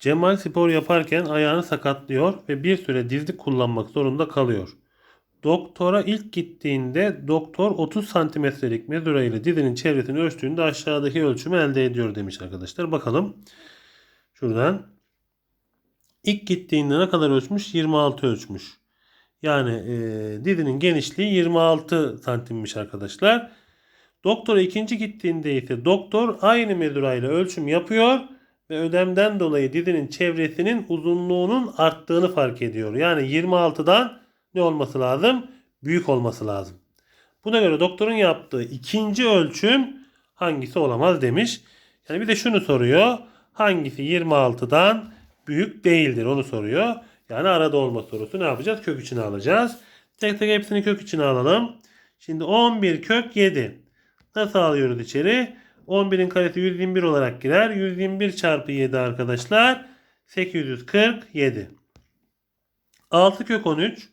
Cemal spor yaparken ayağını sakatlıyor ve bir süre dizlik kullanmak zorunda kalıyor. Doktora ilk gittiğinde doktor 30 santimetrelik mezura ile dizinin çevresini ölçtüğünde aşağıdaki ölçümü elde ediyor demiş arkadaşlar. Bakalım şuradan. İlk gittiğinde ne kadar ölçmüş? 26 ölçmüş. Yani e, dizinin genişliği 26 santimmiş arkadaşlar. Doktora ikinci gittiğinde ise doktor aynı mezura ile ölçüm yapıyor ve ödemden dolayı dizinin çevresinin uzunluğunun arttığını fark ediyor. Yani 26'dan ne olması lazım? Büyük olması lazım. Buna göre doktorun yaptığı ikinci ölçüm hangisi olamaz demiş. Yani bir de şunu soruyor. Hangisi 26'dan büyük değildir onu soruyor. Yani arada olma sorusu ne yapacağız? Kök içine alacağız. Tek tek hepsini kök içine alalım. Şimdi 11 kök 7. Nasıl alıyoruz içeri? 11'in karesi 121 olarak girer. 121 çarpı 7 arkadaşlar. 847. 6 kök 13.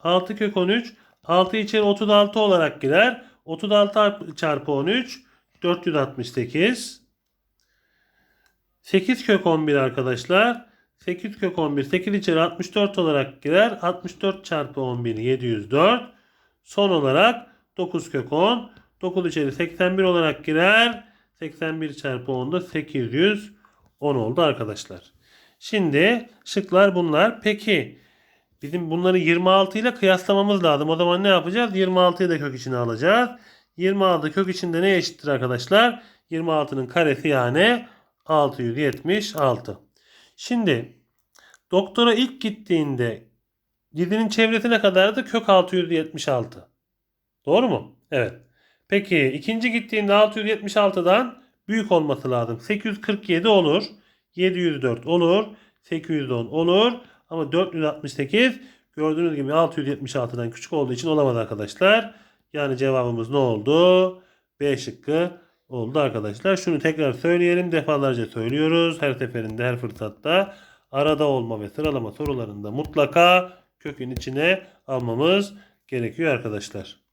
6 kök 13. 6 içeri 36 olarak girer. 36 çarpı 13. 468. 8 kök 11 arkadaşlar. 8 kök 11. 8 içeri 64 olarak girer. 64 çarpı 11 704. Son olarak 9 kök 10. 9 içeri 81 olarak girer. 81 çarpı 10 da 810 oldu arkadaşlar. Şimdi şıklar bunlar. Peki bizim bunları 26 ile kıyaslamamız lazım. O zaman ne yapacağız? 26'yı da kök içine alacağız. 26 kök içinde ne eşittir arkadaşlar? 26'nın karesi yani 676. Şimdi doktora ilk gittiğinde dizinin çevresi ne kadardı? Kök 676. Doğru mu? Evet. Peki ikinci gittiğinde 676'dan büyük olması lazım. 847 olur. 704 olur. 810 olur. Ama 468 gördüğünüz gibi 676'dan küçük olduğu için olamaz arkadaşlar. Yani cevabımız ne oldu? B şıkkı oldu arkadaşlar. Şunu tekrar söyleyelim. Defalarca söylüyoruz. Her seferinde her fırsatta arada olma ve sıralama sorularında mutlaka kökün içine almamız gerekiyor arkadaşlar.